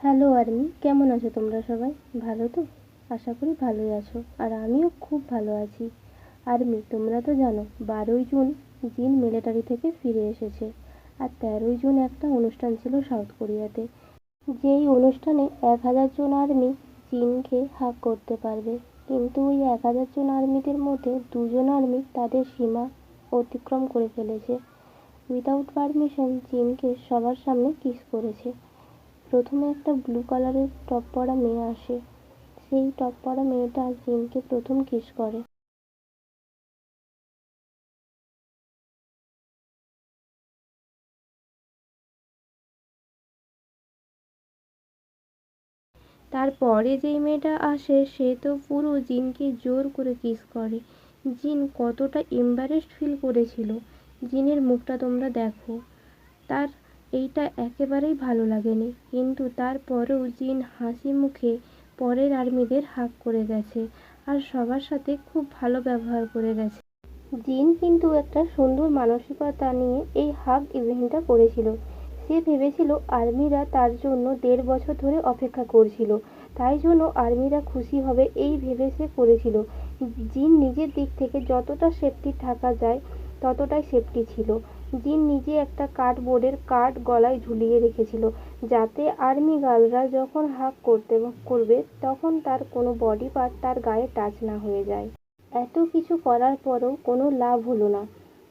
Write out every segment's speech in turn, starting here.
Hello army কেমন আছো তোমরা সবাই? ভালো তো? আশা করি ভালোই আছো। আর আমিও খুব ভালো আছি। আর্মি তোমরা তো জানো, বারোই জুন জিন মিলিটারি থেকে ফিরে এসেছে। আর তেরোই জুন একটা অনুষ্ঠান ছিল সাউথ কোরিয়াতে। যেই অনুষ্ঠানে এক হাজার জন আর্মি চীনকে হাক করতে পারবে। কিন্তু ওই এক হাজার জন আর্মিদের মধ্যে দুজন আর্মি তাদের সীমা অতিক্রম করে ফেলেছে। উইদাউট পারমিশন চীনকে সবার সামনে কিস করেছে। প্রথমে একটা ব্লু কালারের টপ পরা মেয়ে আসে। সেই টপ পরা মেয়েটা জিনকে প্রথম কিস করে। তারপরে যেই মেয়েটা আসে, সে তো পুরো জিনকে জোর করে কিস করে। জিন কতটা এম্বারেসড ফিল করেছিল। জিনের মুখটা তোমরা দেখো। তার এইটা একেবারেই ভালো লাগেনি। কিন্তু তারপরেও জিন হাসি মুখে পরের আর্মিদের হাক করে গেছে আর সবার সাথে খুব ভালো ব্যবহার করে গেছে। জিন কিন্তু একটা সুন্দর মানসিকতা নিয়ে এই হাগ ইভেন্টটা করেছিল। সে ভেবেছিল আর্মিরা তার জন্য দেড় বছর ধরে অপেক্ষা করছিল। তাই জন্য আর্মিরা খুশি হবে এই ভেবে সে করেছিল। জিন নিজের দিক থেকে যতটা সেফটি থাকা যায়, ততটাই সেফটি ছিল। জিন নিজে একটা কার্ডবোর্ডের কার্ড গলায় ঝুলিয়ে রেখেছিল, যাতে আর্মি গার্লরা যখন হাক করতে করবে, তখন তার কোনো বডি পার্ট তার গায়ে টাচ না হয়ে যায়। এত কিছু করার পরও কোনো লাভ হলো না।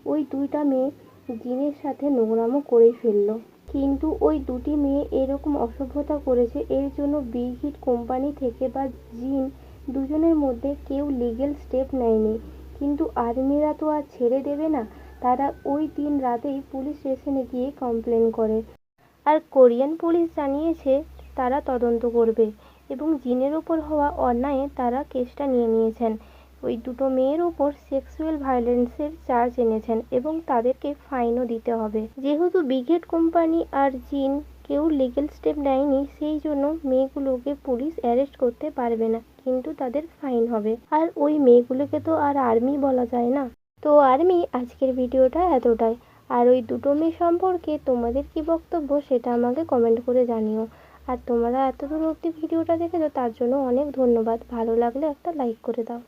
ওই দুইটা মেয়ে জিনের সাথে নোংরামো করেই ফেলল। কিন্তু ওই দুটি মেয়ে এরকম অসভ্যতা করেছে, এর জন্য বিগ হিট কোম্পানি থেকে বা জিন দুজনের মধ্যে কেউ লিগেল স্টেপ নেয়নি। কিন্তু আর্মিরা তো আর ছেড়ে দেবে না। তারা ওই দিন রাতেই পুলিশ স্টেশনে গিয়ে কমপ্লেন করে। আর কোরিয়ান পুলিশ জানিয়েছে, তারা তদন্ত করবে এবং জিনের ওপর হওয়া অন্যায়ে তারা কেসটা নিয়ে নিয়েছেন। ওই দুটো মেয়ের ওপর সেক্সুয়াল ভায়োলেন্সের চার্জ এনেছেন এবং তাদেরকে ফাইনও দিতে হবে। যেহেতু বিগেট কোম্পানি আর জিন কেউ লিগেল স্টেপ নেয়নি, সেই জন্য মেয়েগুলোকে পুলিশ অ্যারেস্ট করতে পারবে না, কিন্তু তাদের ফাইন হবে। আর ওই মেয়েগুলোকে তো আর আর্মি বলা যায় না। তো আর্মি, আজকের ভিডিওটা এতটাই। আর ওই দুটো মেয়ে সম্পর্কে তোমাদের কি বক্তব্য সেটা আমাকে কমেন্ট করে জানিও। আর তোমরা এত দূর অবধি ভিডিওটা দেখেছ, তার জন্য অনেক ধন্যবাদ। ভালো লাগলে একটা লাইক করে দাও।